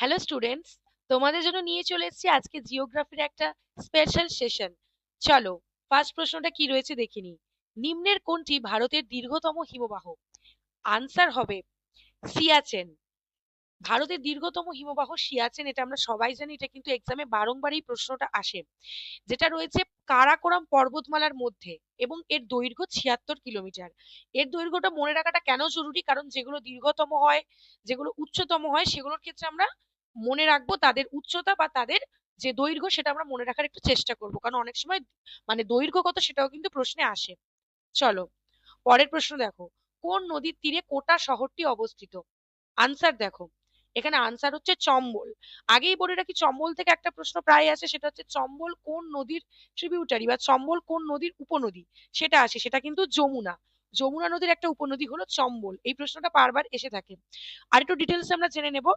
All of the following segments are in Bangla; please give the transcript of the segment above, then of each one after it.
হ্যালো স্টুডেন্টস তোমাদের জন্য নিয়ে চলে এসেছি আজকে জিওগ্রাফির একটা স্পেশাল সেশন চলো ফার্স্ট প্রশ্নটা কি রয়েছে দেখিনি নিম্নের কোনটি ভারতের দীর্ঘতম হিমবাহ? আনসার হবে সিয়াচেন। ভারতের দীর্ঘতম হিমবাহ সিয়াচেন, এটা আমরা সবাই জানি, এটা কিন্তু এক্সামে বারংবার এই প্রশ্নটা আসে। যেটা রয়েছে কারাকোরাম পর্বতমালার মধ্যে এবং এর দৈর্ঘ্য ছিয়াত্তর কিলোমিটার। এর দৈর্ঘ্যটা মনে রাখাটা কেন জরুরি? কারণ যেগুলো দীর্ঘতম হয়, যেগুলো উচ্চতম হয়, সেগুলোর ক্ষেত্রে আমরা মনে রাখব তাদের উচ্চতা বা তাদের যে দৈর্ঘ্য সেটা আমরা মনে রাখার একটু চেষ্টা করব। কারণ অনেক সময় মানে দৈর্ঘ্য কত সেটাও কিন্তু প্রশ্নে আসে। চলো, পরের প্রশ্ন দেখো। কোন নদীর তীরে কোটা শহরটি অবস্থিত? আনসার দেখো। এখানে আনসার হচ্ছে চম্বল। আগেই বলে রাখি, চম্বল থেকে একটা প্রশ্ন প্রায় আসে, সেটা হচ্ছে চম্বল কোন নদীর ট্রিবিউটারি বা চম্বল কোন নদীর উপনদী? সেটা আসে, সেটা কিন্তু যমুনা। যমুনা নদীর একটা উপনদী হলো চম্বল। এই প্রশ্নটা বারবার এসে থাকে। আর একটু ডিটেলস আমরা জেনে নেব।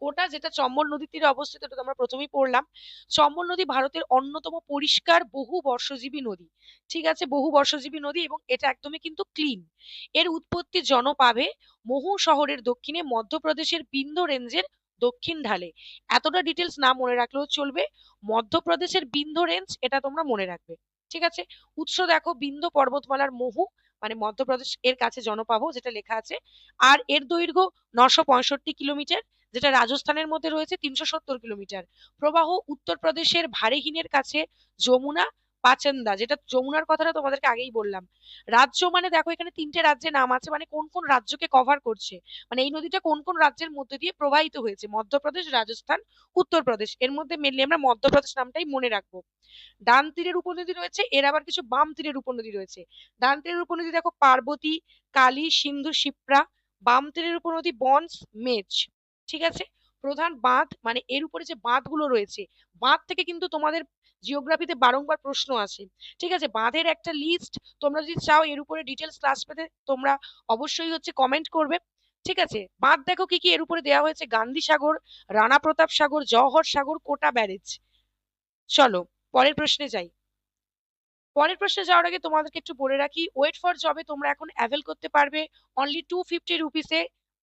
ওটা যেটা চম্বল নদীর তীরে অবস্থিত, এটা আমরা প্রথমেই পড়লাম। চম্বল নদী ভারতের অন্যতম পরিষ্কার বহু বর্ষজীবী নদী। ঠিক আছে? বহু বর্ষজীবী নদী এবং এটা একদমই কিন্তু ক্লিন। এর উৎপত্তি জনপাবে মহু শহরের দক্ষিণে, মধ্যপ্রদেশের বিন্ধ্য রেঞ্জের দক্ষিণ ঢালে। এতটা ডিটেলস না মনে রাখলেও চলবে। মধ্যপ্রদেশের বিন্ধ্য রেঞ্জ, এটা তোমরা মনে রাখবে। ঠিক আছে? উৎস দেখো, বিন্ধ্য পর্বতমালার মহু মানে মধ্যপ্রদেশ এর কাছে জনপাব যেটা লেখা আছে। আর এর দৈর্ঘ্য নশো পঁয়ষট্টি কিলোমিটার। যেটা রাজস্থানের মধ্যে রয়েছে তিনশো সত্তর কিলোমিটার। প্রবাহ উত্তরপ্রদেশের ভারেহিনের কাছে যমুনা পাচন্দা, যেটা যমুনার কথাটা তোমাদেরকে আগেই বললাম। রাজ্য মানে দেখো এখানে তিনটে রাজ্যের নাম আছে মানে কোন কোন রাজ্যকে কভার করছে। মানে এই নদীটা কোন কোন রাজ্যের মধ্যে দিয়ে প্রবাহিত হয়েছে? মধ্যপ্রদেশ, রাজস্থান, উত্তরপ্রদেশ। এর মধ্যে মেনলি আমরা মধ্যপ্রদেশ নামটাই মনে রাখব। ডান তীরের উপনদী রয়েছে, এর আবার কিছু বাম তীরের উপনদী রয়েছে। ডান তীরের উপনদী দেখো, পার্বতী, কালী, সিন্ধু, শিপ্রা। বাম তীরের উপনদী বনস মেচ ঠিক আছে? প্রধান বাঁধ মানে এর উপরে যে বাঁধগুলো রয়েছে, বাঁধ থেকে কিন্তু তোমাদের জিওগ্রাফিতে বারংবার প্রশ্ন আসে। ঠিক আছে? বাঁধের একটা লিস্ট তোমরা যদি চাও, এর উপরে ডিটেলস ক্লাস পেতে তোমরা অবশ্যই হচ্ছে কমেন্ট করবে। ঠিক আছে? বাঁধ দেখো কি কি এর উপরে দেওয়া হয়েছে? গান্ধী সাগর, রানা প্রতাপ সাগর, জওহর সাগর, কোটা ব্যারেজ। চলো, পরের প্রশ্নে যাই। পরের প্রশ্নে যাওয়ার আগে তোমাদেরকে একটু বলে রাখি ওয়েট ফর জবে তোমরা এখন অ্যাভেল করতে পারবে। অনলি টু ফিফটি রুপিসে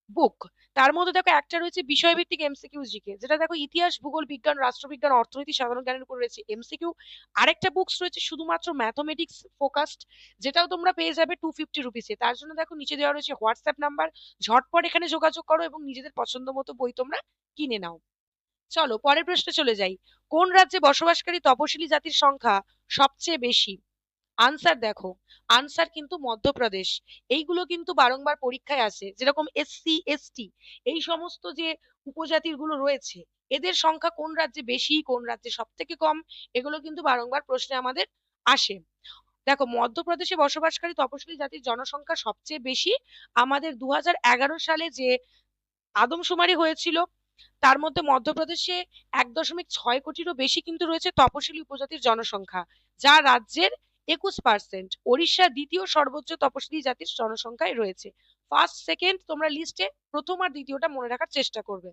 বুক তার মধ্যে দেখো একটা রয়েছে বিষয়ভিত্তিক এমসিকিউ জিকে, যেটা দেখো ইতিহাস, ভূগোল বিজ্ঞান, রাষ্ট্রবিজ্ঞান, অর্থনীতি সাধারণ জ্ঞানের উপর রয়েছে এমসিকিউ আরেকটা বুকস রয়েছে শুধুমাত্র ম্যাথমেটিক্স ফোকাসড যেটাও তোমরা পেয়ে যাবে টু ফিফটি রুপিসে তার জন্য দেখো নিচে দেওয়া রয়েছে হোয়াটসঅ্যাপ নাম্বার ঝটপট এখানে যোগাযোগ করো এবং নিজেদের পছন্দ মতো বই তোমরা কিনে নাও। চলো, পরের প্রশ্নে চলে যাই। কোন রাজ্যে বসবাসকারী তপশিলি জাতির সংখ্যা সবচেয়ে বেশি? আনসার দেখো। আনসার কিন্তু মধ্যপ্রদেশ। এইগুলো কিন্তু বারংবার পরীক্ষায় আসে। যেরকম এসসি এসটি এই সমস্ত যে উপজাতিরগুলো রয়েছে, এদের সংখ্যা কোন রাজ্যে বেশি, কোন রাজ্যে সব থেকে কম, এগুলো কিন্তু বারংবার প্রশ্নে আমাদের আসে। দেখো, মধ্যপ্রদেশে বসবাসকারী তপশিলি জাতির জনসংখ্যা সবচেয়ে বেশি। আমাদের দু হাজার এগারো সালে যে আদমশুমারি হয়েছিল, তার মধ্যে মধ্যপ্রদেশে এক দশমিক ছয় কোটিরও বেশি কিন্তু রয়েছে তপশিলি উপজাতির জনসংখ্যা, যা রাজ্যের একুশ পার্সেন্ট ওড়িশা দ্বিতীয় সর্বোচ্চ তপশিলি জাতির জনসংখ্যায় রয়েছে। ফার্স্ট সেকেন্ড তোমরা লিস্টে প্রথম আর দ্বিতীয়টা মনে রাখার চেষ্টা করবে।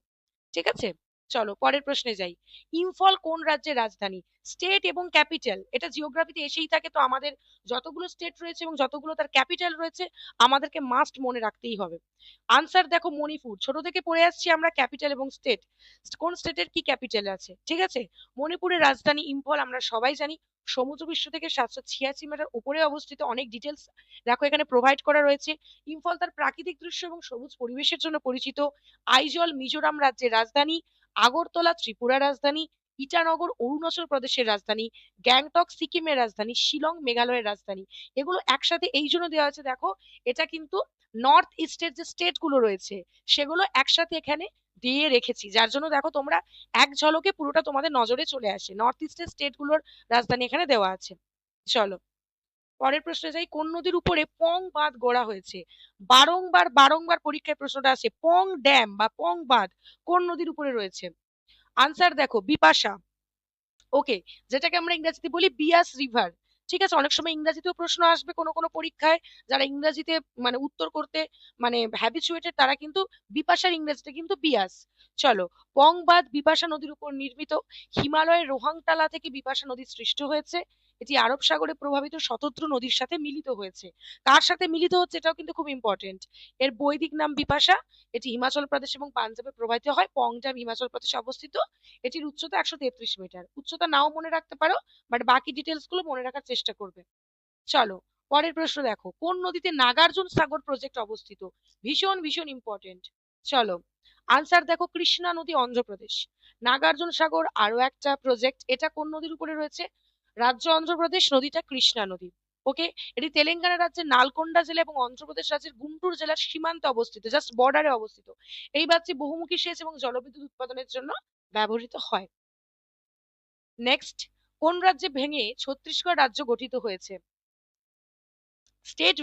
ঠিক আছে? চলো পরের প্রশ্নে যাই। ইম্ফল কোন রাজ্যের রাজধানী? স্টেট এবং ক্যাপিটাল এটা জিওগ্রাফিতে এসেই থাকে, তো আমাদের যতগুলো স্টেট রয়েছে এবং যতগুলো তার ক্যাপিটাল রয়েছে, আমাদেরকে মাস্ট মনে রাখতেই হবে। আনসার দেখো মণিপুর। ছোট থেকে পড়ে আসছি আমরা ক্যাপিটাল এবং স্টেট কোন স্টেটের কি ক্যাপিটাল আছে? ঠিক আছে? মণিপুরের রাজধানী ইম্ফল আমরা সবাই জানি। সমুদ্র বিশ্ব থেকে সাতশো ছিয়াশি মিটার উপরে অবস্থিত। অনেক ডিটেলস দেখো এখানে প্রোভাইড করা রয়েছে। ইম্ফল তার প্রাকৃতিক দৃশ্য এবং সবুজ পরিবেশের জন্য পরিচিত। আইজল, মিজোরাম রাজ্যের রাজধানী। আগরতলা, ত্রিপুরা রাজধানী, ইটানগর, অরুণাচল প্রদেশের রাজধানী, গ্যাংটক, সিকিমের রাজধানী, শিলং, মেঘালয়ের রাজধানী। এগুলো একসাথে এই জন্য দেওয়া হয়েছে, দেখো, এটা কিন্তু নর্থ ইস্টের যে স্টেটগুলো রয়েছে, সেগুলো একসাথে এখানে দিয়ে রেখেছি। যার জন্য দেখো, তোমরা এক ঝলকে পুরোটা তোমাদের নজরে চলে আসে। নর্থ ইস্টের স্টেটগুলোর রাজধানী এখানে দেওয়া আছে। চলো। পরের প্রশ্নে যাই, কোন নদীর উপরে পং বাঁধ গড়া হয়েছে? বারংবার বারংবার পরীক্ষায় প্রশ্নটা আসে, পং ড্যাম বা পং বাঁধ কোন নদীর উপরে রয়েছে? আনসার দেখো, বিপাশা। ওকে যেটাকে আমরা ইংরেজিতে বলি বিয়াস রিভার। ঠিক আছে, অনেক সময় ইংরাজিতেও প্রশ্ন আসবে কোনো কোনো পরীক্ষায়। যারা ইংরাজিতে মানে উত্তর করতে মানে হ্যাবিচুয়েটেড তারা কিন্তু বিপাশার ইংরেজিতে কিন্তু বিয়াস। চলো, পং বাঁধ বিপাশা নদীর উপর নির্মিত। হিমালয়ের রোহাংটালা থেকে বিপাশা নদী সৃষ্ট হয়েছে। এটি আরব সাগরে প্রভাবিত শতদ্রু নদীর সাথে মিলিত হয়েছে। কার সাথে মিলিত হচ্ছে এটাও কিন্তু খুব ইম্পর্টেন্ট এর বৈদিক নাম বিপাশা, এটি হিমাচল প্রদেশ এবং পাঞ্জাবে প্রবাহিত হয়। পংজাব, হিমাচল প্রদেশে অবস্থিত। এটির উচ্চতা একশো তেত্রিশ মিটার। উচ্চতা নাও মনে রাখতে পারো বাট বাকি ডিটেলসগুলো মনে রাখার চেষ্টা করবে। চলো, পরের প্রশ্ন দেখো। কোন নদীতে নাগার্জুন সাগর প্রজেক্ট অবস্থিত? ভীষণ ভীষণ ইম্পর্টেন্ট চলো আনসার দেখো কৃষ্ণা নদী, অন্ধ্রপ্রদেশ। নাগার্জুন সাগর আরও একটা প্রজেক্ট এটা কোন নদীর উপরে রয়েছে? রাজ্য অন্ধ্রপ্রদেশ, নদীটা কৃষ্ণা নদী। ওকে এটি তেলেঙ্গানা রাজ্যের নালকোন্ডা জেলা এবং অন্ধ্রপ্রদেশ রাজ্যের গুন্টুর জেলার সীমান্তে অবস্থিত জাস্ট বর্ডারে অবস্থিত। এই বাঁধটি বহুমুখী সেচ এবং জলবিদ্যুৎ উৎপাদনের জন্য ব্যবহৃত হয়। নেক্সট কোন রাজ্যে ভেঙে ছত্তিশগড় রাজ্য গঠিত হয়েছে? স্টেট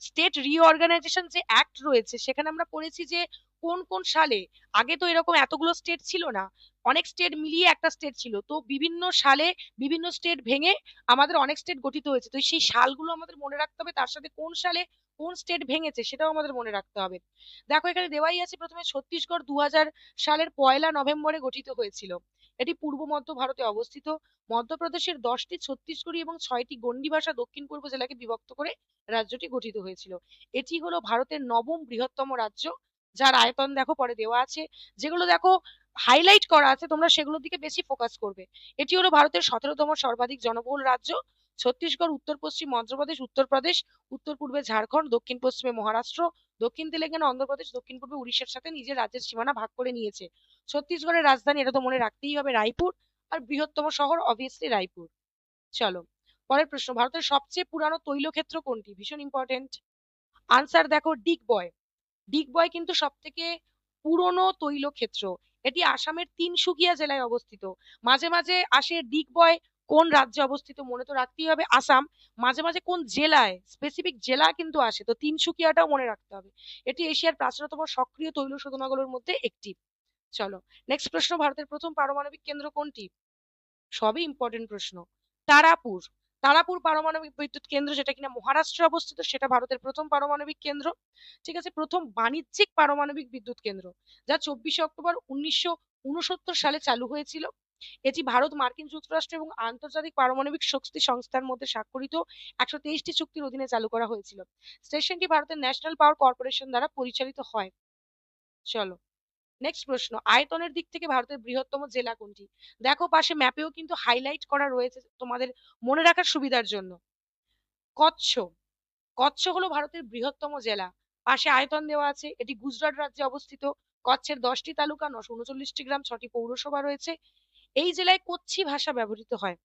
স্টেট রিঅর্গানাইজেশন যে অ্যাক্ট রয়েছে, সেখানে আমরা পড়েছি যে কোন কোন সালে, আগে তো এরকম এতগুলো স্টেট ছিল না অনেক স্টেট মিলিয়ে একটা স্টেট ছিল। তো বিভিন্ন সালে বিভিন্ন স্টেট ভেঙে আমাদের অনেক স্টেট গঠিত হয়েছে। তো সেই সালগুলো আমাদের মনে রাখতে হবে, তার সাথে কোন সালে কোন স্টেট ভেঙেছে সেটাও আমাদের মনে রাখতে হবে। দেখো এখানে দেওয়াই আছে প্রথমে ছত্তিশগড় দু হাজার সালের পয়লা নভেম্বরে গঠিত হয়েছিল। এটি পূর্ব মধ্য ভারতে অবস্থিত। মধ্যপ্রদেশের দশটি ছত্তিশগড়ি এবং ছয়টি গন্ডি ভাষা দক্ষিণ পূর্ব জেলাকে বিভক্ত করে রাজ্যটি গঠিত হয়েছিল। এটি হলো ভারতের নবম বৃহত্তম রাজ্য। যার আয়তন দেখো পরে দেওয়া আছে। যেগুলো দেখো হাইলাইট করা আছে, তোমরা সেগুলোর দিকে বেশি ফোকাস করবে। এটি হলো ভারতের সতেরোতম সর্বাধিক জনবহুল রাজ্য, ছত্তিশগড়, উত্তর পশ্চিম মধ্যপ্রদেশ উত্তরপ্রদেশ উত্তর পূর্বে ঝাড়খণ্ড, দক্ষিণ পশ্চিমে মহারাষ্ট্র, দক্ষিণ তেলেঙ্গানা অন্ধ্রপ্রদেশ দক্ষিণ পূর্বে উড়িষ্যার সাথে নিজের রাজ্যের সীমানা ভাগ করে নিয়েছে। ছত্তিশগড়ের রাজধানী, এটা তো মনে রাখতেই হবে, রায়পুর, আর বৃহত্তম শহর অবভিয়াসলি রায়পুর। চলো, পরের প্রশ্ন, ভারতের সবচেয়ে পুরানো তৈলক্ষেত্র কোনটি? ভীষণ ইম্পর্টেন্ট আনসার দেখো, ডিগবয়। ডিগবয় কিন্তু সব থেকে পুরনো তৈলক্ষেত্র। এটি আসামের তিনসুকিয়া জেলায় অবস্থিত। মাঝে মাঝে আসে ডিগবয় কোন রাজ্যে অবস্থিত মনে তো রাখতেই হবে। আসাম, মাঝে মাঝে কোন জেলায় স্পেসিফিক জেলা কিন্তু আসে, তো তিনসুকিয়াটাও মনে রাখতে হবে। এটি এশিয়ার প্রাচীনতম সক্রিয় তৈল শোধনাগুলোর মধ্যে একটি। চলো নেক্সট প্রশ্ন, ভারতের প্রথম পারমাণবিক কেন্দ্র কোনটি? সবই ইম্পর্টেন্ট প্রশ্ন। তারাপুর তারাপুর পারমাণবিক বিদ্যুৎ কেন্দ্র যেটা কিনা মহারাষ্ট্রে অবস্থিত, সেটা ভারতের প্রথম পারমাণবিক কেন্দ্র। ঠিক আছে, প্রথম বাণিজ্যিক পারমাণবিক বিদ্যুৎ কেন্দ্র, যা চব্বিশে অক্টোবর উনিশশো উনসত্তর সালে চালু হয়েছিল। এটি ভারত, মার্কিন যুক্তরাষ্ট্র এবং আন্তর্জাতিক পারমাণবিক শক্তি সংস্থার মধ্যে স্বাক্ষরিত একশো তেইশটি চুক্তির অধীনে চালু করা হয়েছিল। স্টেশনটি ভারতের ন্যাশনাল পাওয়ার কর্পোরেশন দ্বারা পরিচালিত হয়। চলো। নেক্সট প্রশ্ন, আয়তনের দিক থেকে ভারতের বৃহত্তম জেলা কোনটি? দেখো পাশে ম্যাপেও কিন্তু হাইলাইট করা রয়েছে তোমাদের মনে রাখার সুবিধার জন্য। কচ্ছ কচ্ছ হলো ভারতের বৃহত্তম জেলা। পাশে আয়তন দেওয়া আছে, এটি গুজরাট রাজ্যে অবস্থিত। কচ্ছের দশটি তালুকা, নশো উনচল্লিশটি গ্রাম, ছটি পৌরসভা রয়েছে। এই জেলায় কচ্ছি ভাষা ব্যবহৃত হয়।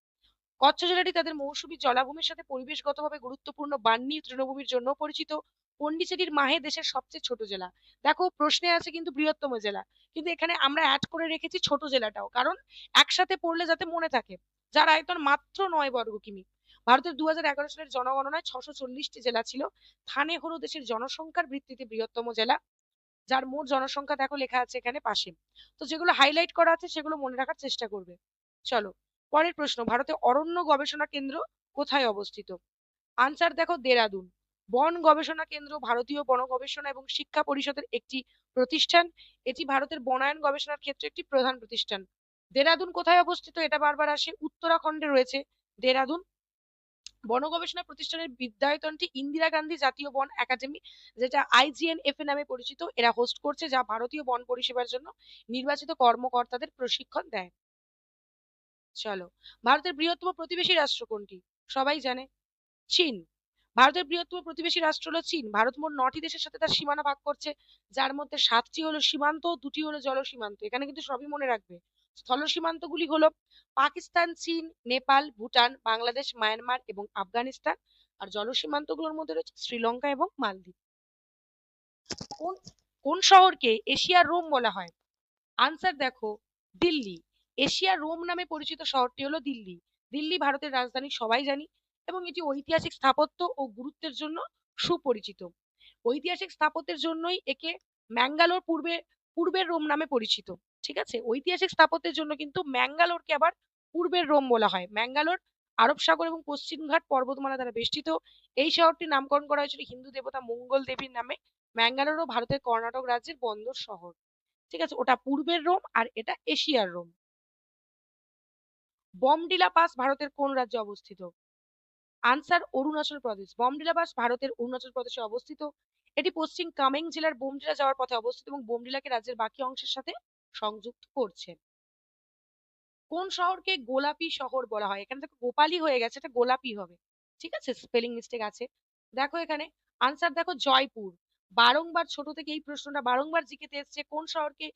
কচ্ছ জেলাটি তাদের মৌসুমী জলাভূমির সাথে পরিবেশগতভাবে গুরুত্বপূর্ণ বান্নি তৃণভূমির জন্য পরিচিত। পন্ডিচেরির মাহে দেশের সবচেয়ে ছোট জেলা। দেখো, প্রশ্নে আছে কিন্তু বৃহত্তম জেলা। কিন্তু এখানে আমরা অ্যাড করে রেখেছি ছোট জেলাটাও। কারণ একসাথে পড়লে যাতে মনে থাকে, যার আয়তন মাত্র নয় বর্গ কিমি। ভারতের দু হাজার এগারো সালের জনগণনায় ছশো চল্লিশটি জেলা ছিল। থানে হলো দেশের জনসংখ্যার ভিত্তিতে বৃহত্তম জেলা, যার মোট জনসংখ্যা দেখো লেখা আছে এখানে পাশে। তো যেগুলো হাইলাইট করা আছে, সেগুলো মনে রাখার চেষ্টা করবে। চলো, পরের প্রশ্ন, ভারতে অরণ্য গবেষণা কেন্দ্র কোথায় অবস্থিত? আনসার দেখো, দেরাদুন। বন গবেষণা কেন্দ্র, ভারতীয় বন গবেষণা এবং শিক্ষা পরিষদের একটি প্রতিষ্ঠান। এটি ভারতের বনায়ন গবেষণার ক্ষেত্রে একটি প্রধান প্রতিষ্ঠান। দেরাদুন কোথায় অবস্থিত এটা বারবার আসে। উত্তরাখণ্ডে রয়েছে দেরাদুন। বন গবেষণা প্রতিষ্ঠানের বিদ্যায়তনটি ইন্দিরা গান্ধী জাতীয় বন একাডেমি, যেটা আইজিএনএফ এ নামে পরিচিত। এরা হোস্ট করছে যা ভারতীয় বন পরিষেবার জন্য নির্বাচিত কর্মকর্তাদের প্রশিক্ষণ দেয়। চলো, ভারতের বৃহত্তম প্রতিবেশী রাষ্ট্র কোনটি? সবাই জানে, চীন। ভারতের বৃহত্তম প্রতিবেশী রাষ্ট্র হলো চীন। ভারত মোট নটি দেশের সাথে তার সীমানা ভাগ করছে, যার মধ্যে সাতটি হলো সীমান্ত, দুটি হলো জল সীমান্ত এখানে কিন্তু সবই মনে রাখবে। স্থল সীমান্তগুলি হলো পাকিস্তান, চীন, নেপাল, ভুটান, বাংলাদেশ, মায়ানমার এবং আফগানিস্তান। আর জল সীমান্তগুলোর মধ্যে রয়েছে শ্রীলঙ্কা এবং মালদ্বীপ। কোন কোন শহরকে এশিয়ার রোম বলা হয়? আনসার দেখো, দিল্লি। এশিয়ার রোম নামে পরিচিত শহরটি হলো দিল্লি। দিল্লি ভারতের রাজধানী, সবাই জানি। এবং এটি ঐতিহাসিক স্থাপত্য ও গুরুত্বের জন্য সুপরিচিত। ঐতিহাসিক স্থাপত্যের জন্যই একে ম্যাঙ্গালোর পূর্বে, পূর্বের রোম নামে পরিচিত, ঠিক আছে? ঐতিহাসিক স্থাপত্যের জন্য কিন্তু ম্যাঙ্গালোরকে আবার পূর্বের রোম বলা হয়। ম্যাঙ্গালোর, আরব সাগর এবং পশ্চিমঘাট পর্বতমালা দ্বারা বেষ্টিত। এই শহরটির নামকরণ করা হয়েছিল হিন্দু দেবতা মঙ্গল দেবীর নামে। ম্যাঙ্গালোরও ভারতের কর্ণাটক রাজ্যের বন্দর শহর, ঠিক আছে? ওটা পূর্বের রোম আর এটা এশিয়ার রোম। বমডিলা পাস ভারতের কোন রাজ্যে অবস্থিত? আনসার অরুণাচল প্রদেশ। বমডিলা বাস ভারতের অরুণাচল প্রদেশে অবস্থিত। এটি পশ্চিম কামেং জেলার বোমডিলা যাওয়ার পথে অবস্থিত এবং বোমডিলাকে রাজ্যের বাকি অংশের সাথে সংযুক্ত করছে। কোন শহরকে গোলাপি শহর বলা হয়? এখানে দেখো গোপালই হয়ে গেছে, এটা গোলাপি হবে। ঠিক আছে? স্পেলিং মিস্টেক আছে। দেখো এখানে। আনসার দেখো জয়পুর। বারংবার ছোট থেকে এই প্রশ্নটা বারংবার জিকেতে এসছে, কোন শহরকে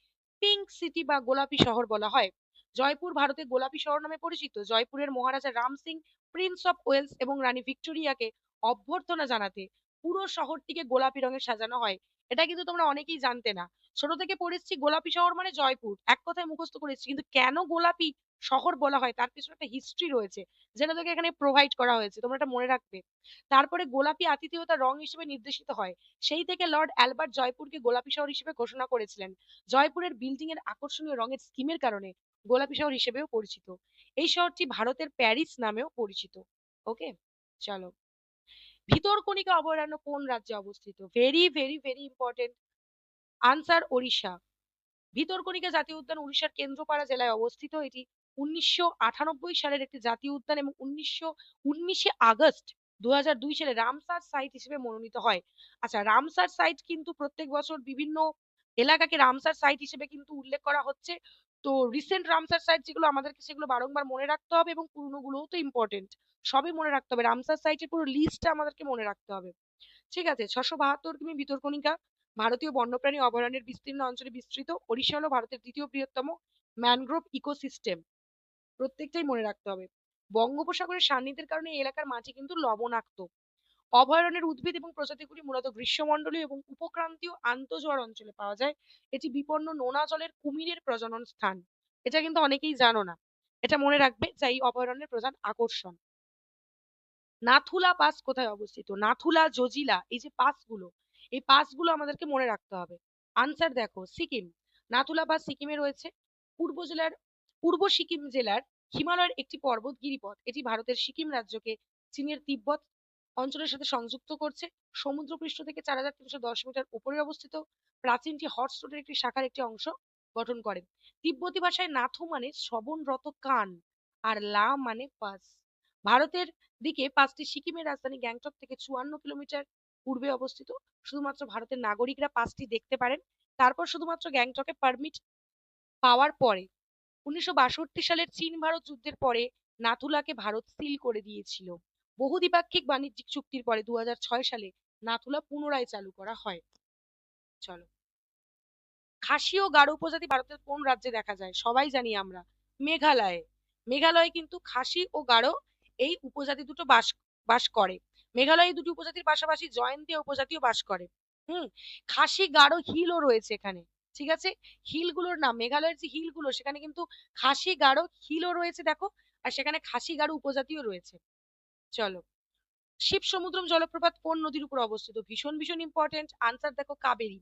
পিঙ্ক সিটি বা গোলাপি শহর বলা হয়? জয়পুর ভারতের গোলাপি শহর নামে পরিচিত। জয়পুরের Maharaja Ram Singh prince of Wales এবং রানী ভিক্টোরিয়াকে অভ্যর্থনা জানাতে পুরো শহরটিকে গোলাপি রঙে সাজানো হয়। এটা কিন্তু তোমরা অনেকেই জানতে না। ছোট থেকে পড়েছি গোলাপি শহর মানে জয়পুর। এক কথায় মুখস্থ করেছি। কিন্তু কেন গোলাপি শহর বলা হয়? তার পিছনে একটা হিস্ট্রি রয়েছে, যেটা তোকে এখানে প্রোভাইড করা হয়েছে। তোমরা এটা মনে রাখবে। তারপরে গোলাপি আতিথেয়তা রং হিসেবে নির্দেশিত হয়। সেই থেকে লর্ড অ্যালবার্ট জয়পুরকে গোলাপি শহর হিসেবে ঘোষণা করেছিলেন। জয়পুরের বিল্ডিং এর আকর্ষণীয় রঙের স্কিমের কারণে। গোলাপি শহর হিসেবেও পরিচিত। এই শহরটি ভারতের প্যারিস নামেও পরিচিত। ওকে চলো। ভিতরকণিকা অভয়ারণ্য কোন রাজ্যে অবস্থিত? Very very very important answer Odisha. Bhitarkanika জাতীয় উদ্যান উড়িষ্যার কেন্দ্রপাড়া জেলায় অবস্থিত। এটি উনিশশো আটানব্বই সালের একটি জাতীয় উদ্যান এবং উনিশশো উনিশে আগস্ট দু হাজার দুই সালে রামসার সাইট হিসেবে মনোনীত হয়। আচ্ছা রামসার সাইট কিন্তু প্রত্যেক বছর বিভিন্ন এলাকাকে রামসার সাইট হিসেবে কিন্তু উল্লেখ করা হচ্ছে। তো রিসেন্ট রামসার সাইট যেগুলো আমাদেরকে সেগুলো বারংবার মনে রাখতে হবে এবং পুরনো গুলোও তো ইম্পর্টেন্ট সবই মনে রাখতে হবে। রামসার সাইটের পুরো লিস্টটা আমাদেরকে মনে রাখতে হবে। ঠিক আছে, ছশো বাহাত্তর কিমি ভিতরকণিকা ভারতীয় বন্যপ্রাণী অভয়ারণ্যের বিস্তীর্ণ অঞ্চলে বিস্তৃত, ওড়িশা হলো ভারতের দ্বিতীয় বৃহত্তম ম্যানগ্রোভ ইকোসিস্টেম প্রত্যেকটাই মনে রাখতে হবে। বঙ্গোপসাগরের সান্নিধ্যের কারণে এই এলাকার মাটি কিন্তু লবণাক্ত। অভয়ারণ্যের উদ্ভিদ এবং প্রজাতিগুলি মূলত গ্রীষ্মমণ্ডলীয় এবং উপক্রান্তীয় আন্তঃজোয়ার অঞ্চলে পাওয়া যায়। এটি বিপন্ন নোনা জলের কুমিরের প্রজনন স্থান। এটা কিন্তু অনেকেই জানো না। এটা মনে রাখবে যা এই অভয়ারণ্যের প্রধান আকর্ষণ। নাথুলা পাস কোথায় অবস্থিত? নাথুলা, জজিলা, এই যে পাসগুলো, এই পাসগুলো আমাদেরকে মনে রাখতে হবে। আনসার দেখো, সিকিম। নাথুলা পাস সিকিমে রয়েছে। পূর্ব জেলার, পূর্ব সিকিম জেলার হিমালয়ের একটি পর্বত গিরিপথ। এটি ভারতের সিকিম রাজ্যকে চীনের তিব্বত অঞ্চলের সাথে সংযুক্ত করছে। সমুদ্রপৃষ্ঠ থেকে চার হাজার তিনশো দশ মিটার উপরে অবস্থিত। প্রাচীনটি হটস রোডের একটি শাখার একটি অংশ গঠন করে। তিব্বতী ভাষায় নাথু মানে শ্রবণরত কান আর লা মানে পাস। ভারতের দিকে পাঁচটি সিকিমের রাজধানী গ্যাংটক থেকে চুয়ান্ন কিলোমিটার পূর্বে অবস্থিত। শুধুমাত্র ভারতের নাগরিকরা পাঁচটি দেখতে পারেন। তারপর শুধুমাত্র গ্যাংটকে পারমিট পাওয়ার পরে। উনিশশো বাষট্টি সালের চীন ভারত যুদ্ধের পরে নাথুলাকে ভারত সিল করে দিয়েছিল। বহু দ্বিপাক্ষিক বাণিজ্যিক চুক্তির পরে দু হাজার ছয় সালে নাথুলা পুনরায় চালু করা হয়। চলো। খাসি ও গারো উপজাতি ভারতের কোন রাজ্যে দেখা যায়? সবাই জানি আমরা মেঘালয়ে। মেঘালয়ে কিন্তু খাসি ও গারো এই উপজাতি দুটো বাস বাস করে। মেঘালয়ে দুটি উপজাতির পাশাপাশি জয়ন্তীয় উপজাতিও বাস করে। হুম, খাসি, গারো, হিলও রয়েছে এখানে, ঠিক আছে? হিলগুলোর নাম, মেঘালয়ের যে হিলগুলো, সেখানে কিন্তু খাসি গাঢ় হিলও রয়েছে, দেখো। আর সেখানে খাসি গাঢ় উপজাতিও রয়েছে। চলো শিব সমুদ্রম জলপ্রপাত কোন নদীর উপর অবস্থিত? ভীষণ ভীষণ ইম্পর্টেন্ট আনসার দেখো কাবেরী।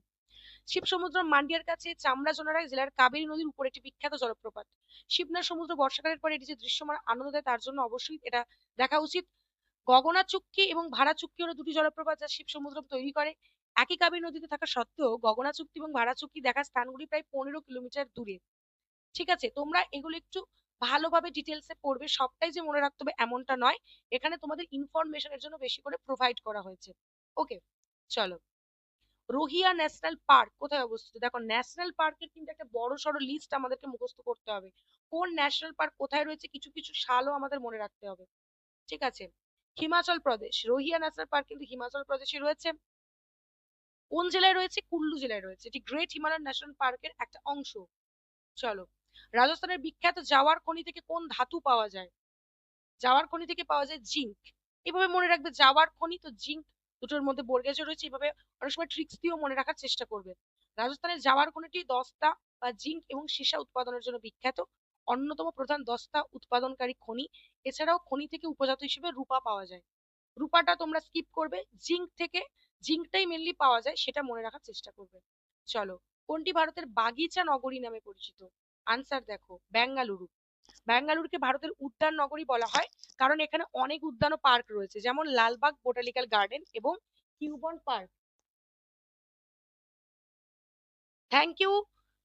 শিব সমুদ্রম মান্ডিয়ার কাছে চামড়াজোনারা জেলার কাবেরী নদীর উপর একটি বিখ্যাত জলপ্রপাত। শিবনা সমুদ্র বর্ষাকালের পরে এটি যে দৃশ্যমান আনন্দ দেয় তার জন্য অবশ্যই এটা দেখা উচিত। গগনা চুক্কি এবং ভাড়া চুক্কি হলো দুটি জলপ্রপাত যা শিব সমুদ্রম তৈরি করে। একই কাবেরী নদীতে থাকা সত্ত্বেও গগনা চুক্তি এবং ভাড়া চুক্তি দেখার স্থানগুলি প্রায় পনেরো কিলোমিটার দূরে। ঠিক আছে, তোমরা এগুলো একটু ভালোভাবে ডিটেলসে পড়বে, সবটাই যে মনে রাখতে হবে এমনটা নয়। এখানে তোমাদের ইনফরমেশনের জন্য বেশি করে প্রোভাইড করা হয়েছে। ওকে চলো। রোহিয়া ন্যাশনাল পার্ক কোথায় অবস্থিত? দেখো ন্যাশনাল পার্কের কিন্তু একটা বড় সড়ো লিস্ট আমাদেরকে মুখস্থ করতে হবে। কোন ন্যাশনাল পার্ক কোথায় রয়েছে? কিছু কিছু সালও আমাদের মনে রাখতে হবে। ঠিক আছে? হিমাচল প্রদেশ। রোহিয়া ন্যাশনাল পার্ক কিন্তু হিমাচল প্রদেশে রয়েছে। কোন জেলায় রয়েছে? কুল্লু জেলায় রয়েছে। এটি গ্রেট হিমালয়ান ন্যাশনাল পার্কের একটা অংশ। চলো। রাজস্থানের বিখ্যাত জাওয়ার খনি থেকে কোন ধাতু পাওয়া যায়? জাওয়ার খনি থেকে পাওয়া যায় জিঙ্ক। এভাবে মনে রাখবে জাওয়ার খনি তো জিঙ্ক দুটোর মধ্যে বর্গেজও রয়েছে এভাবে অনেক সময় ট্রিক্স দিয়েও মনে রাখার চেষ্টা করবে। রাজস্থানের জাওয়ার খনিটি দস্তা বা জিঙ্ক এবং সীসা উৎপাদনের জন্য বিখ্যাত, অন্যতম প্রধান দস্তা উৎপাদনকারী খনি। এছাড়াও খনি থেকে উপজাত হিসেবে রূপা পাওয়া যায়। রূপাটা তোমরা স্কিপ করবে, জিঙ্ক থেকে জিঙ্কটাই মেনলি পাওয়া যায়, সেটা মনে রাখার চেষ্টা করবে। চলো, কোনটি ভারতের বাগিচা নগরী নামে পরিচিত? আনসার দেখো বেঙ্গালুরু বেঙ্গালুরুকে ভারতের উদ্যান নগরী বলা হয়, কারণ এখানে অনেক উদ্যান ও পার্ক রয়েছে, যেমন লালবাগ বোটানিক্যাল গার্ডেন এবং কিউবন পার্ক। থ্যাংক ইউ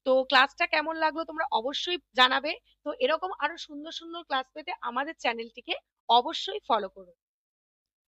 তো ক্লাসটা কেমন লাগল তোমরা অবশ্যই জানাবে। তো এরকম আরও সুন্দর সুন্দর ক্লাস পেতে আমাদের চ্যানেলটিকে অবশ্যই ফলো করো।